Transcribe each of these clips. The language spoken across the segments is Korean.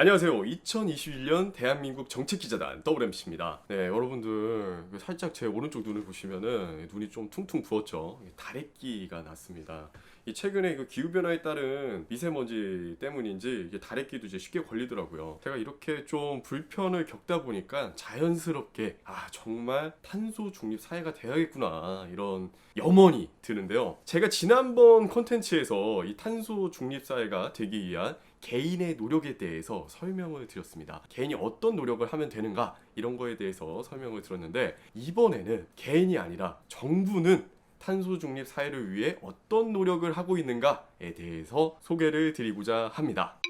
안녕하세요. 2021년 대한민국 정책기자단 WMC입니다. 네, 여러분들 그 살짝 제 오른쪽 눈을 보시면은 눈이 좀 퉁퉁 부었죠. 다래끼가 났습니다. 이 최근에 그 기후 변화에 따른 미세먼지 때문인지 이게 다래끼도 이제 쉽게 걸리더라고요. 제가 이렇게 좀 불편을 겪다 보니까 자연스럽게 아 정말 탄소 중립 사회가 돼야겠구나 이런 염원이 드는데요. 제가 지난번 콘텐츠에서 이 탄소 중립 사회가 되기 위한 개인의 노력에 대해서 설명을 드렸습니다. 개인이 어떤 노력을 하면 되는가 이런 거에 대해서 설명을 들었는데 이번에는 개인이 아니라 정부는 탄소 중립 사회를 위해 어떤 노력을 하고 있는가에 대해서 소개를 드리고자 합니다.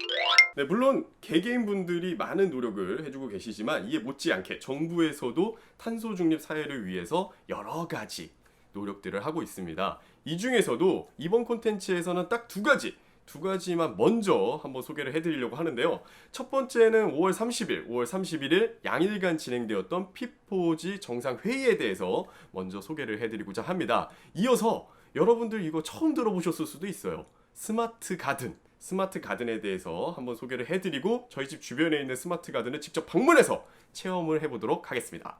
네, 물론 개개인 분들이 많은 노력을 해주고 계시지만 이에 못지않게 정부에서도 탄소 중립 사회를 위해서 여러 가지 노력들을 하고 있습니다. 이 중에서도 이번 콘텐츠에서는 딱 두 가지 두 가지만 먼저 한번 소개를 해드리려고 하는데요. 첫 번째는 5월 30일, 5월 31일 양일간 진행되었던 피포지 정상회의에 대해서 먼저 소개를 해드리고자 합니다. 이어서 여러분들 이거 처음 들어보셨을 수도 있어요. 스마트 가든. 스마트 가든에 대해서 한번 소개를 해드리고 저희 집 주변에 있는 스마트 가든을 직접 방문해서 체험을 해보도록 하겠습니다.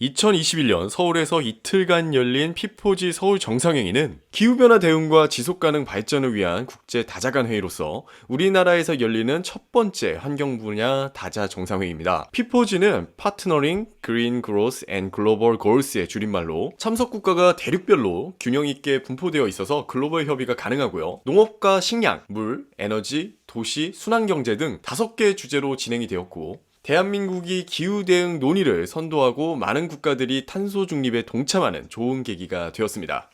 2021년 서울에서 이틀간 열린 피포지 서울 정상회의는 기후변화 대응과 지속가능 발전을 위한 국제 다자간 회의로서 우리나라에서 열리는 첫 번째 환경 분야 다자 정상회의입니다. 피포지는 파트너링 그린 그로스 앤 글로벌 골스의 줄임말로 참석 국가가 대륙별로 균형 있게 분포되어 있어서 글로벌 협의가 가능하고요. 농업과 식량, 물, 에너지, 도시, 순환경제 등 다섯 개 주제로 진행이 되었고 대한민국이 기후 대응 논의를 선도하고 많은 국가들이 탄소 중립에 동참하는 좋은 계기가 되었습니다.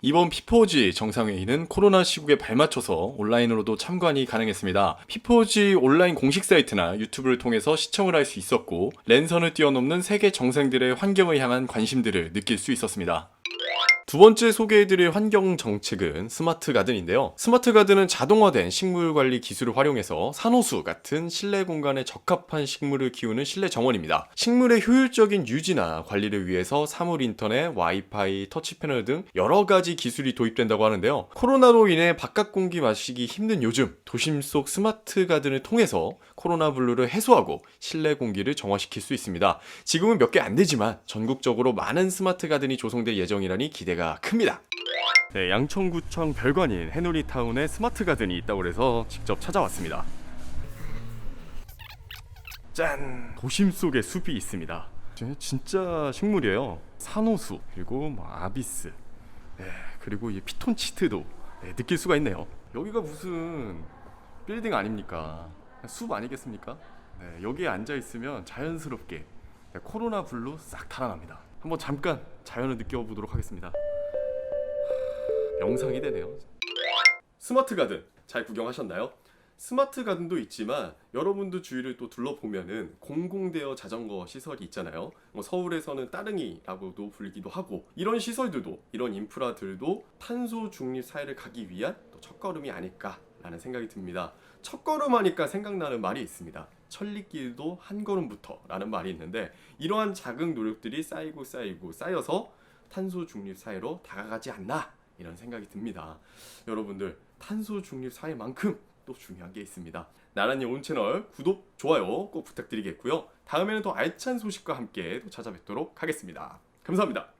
이번 피포지 정상회의는 코로나 시국에 발맞춰서 온라인으로도 참관이 가능했습니다. 피포지 온라인 공식 사이트나 유튜브를 통해서 시청을 할 수 있었고 랜선을 뛰어넘는 세계 정상들의 환경을 향한 관심들을 느낄 수 있었습니다. 두 번째 소개해드릴 환경 정책은 스마트 가든인데요. 스마트 가든은 자동화된 식물 관리 기술을 활용해서 산호수 같은 실내 공간에 적합한 식물을 키우는 실내 정원입니다. 식물의 효율적인 유지나 관리를 위해서 사물 인터넷, 와이파이, 터치 패널 등 여러 가지 기술이 도입된다고 하는데요. 코로나로 인해 바깥 공기 마시기 힘든 요즘 도심 속 스마트 가든을 통해서 코로나 블루를 해소하고 실내 공기를 정화시킬 수 있습니다. 지금은 몇 개 안 되지만 전국적으로 많은 스마트 가든이 조성될 예정이라니 기대가 큽니다. 네, 양천구청 별관인 해누리타운에 스마트 가든이 있다고 해서 직접 찾아왔습니다. 짠! 도심 속에 숲이 있습니다. 진- 진짜 식물이에요. 산호수 그리고 뭐 아비스, 네, 그리고 이 피톤치트도 네, 느낄 수가 있네요. 여기가 무슨 빌딩 아닙니까? 숲 아니겠습니까? 네, 여기에 앉아 있으면 자연스럽게 네, 코로나 블루 싹 달아납니다. 한번 잠깐 자연을 느껴보도록 하겠습니다. 영상이 되네요. 스마트 가든 잘 구경하셨나요? 스마트 가든도 있지만 여러분도 주위를 또 둘러보면은 공공대여 자전거 시설이 있잖아요. 뭐 서울에서는 따릉이라고도 불리기도 하고 이런 시설들도 이런 인프라들도 탄소 중립 사회를 가기 위한 또 첫걸음이 아닐까라는 생각이 듭니다. 첫걸음 하니까 생각나는 말이 있습니다. 천리길도 한 걸음부터라는 말이 있는데 이러한 작은 노력들이 쌓이고 쌓이고 쌓여서 탄소 중립 사회로 다가가지 않나 이런 생각이 듭니다. 여러분들 탄소 중립 사회만큼 또 중요한 게 있습니다. 나란히 온 채널 구독, 좋아요 꼭 부탁드리겠고요. 다음에는 더 알찬 소식과 함께 또 찾아뵙도록 하겠습니다. 감사합니다.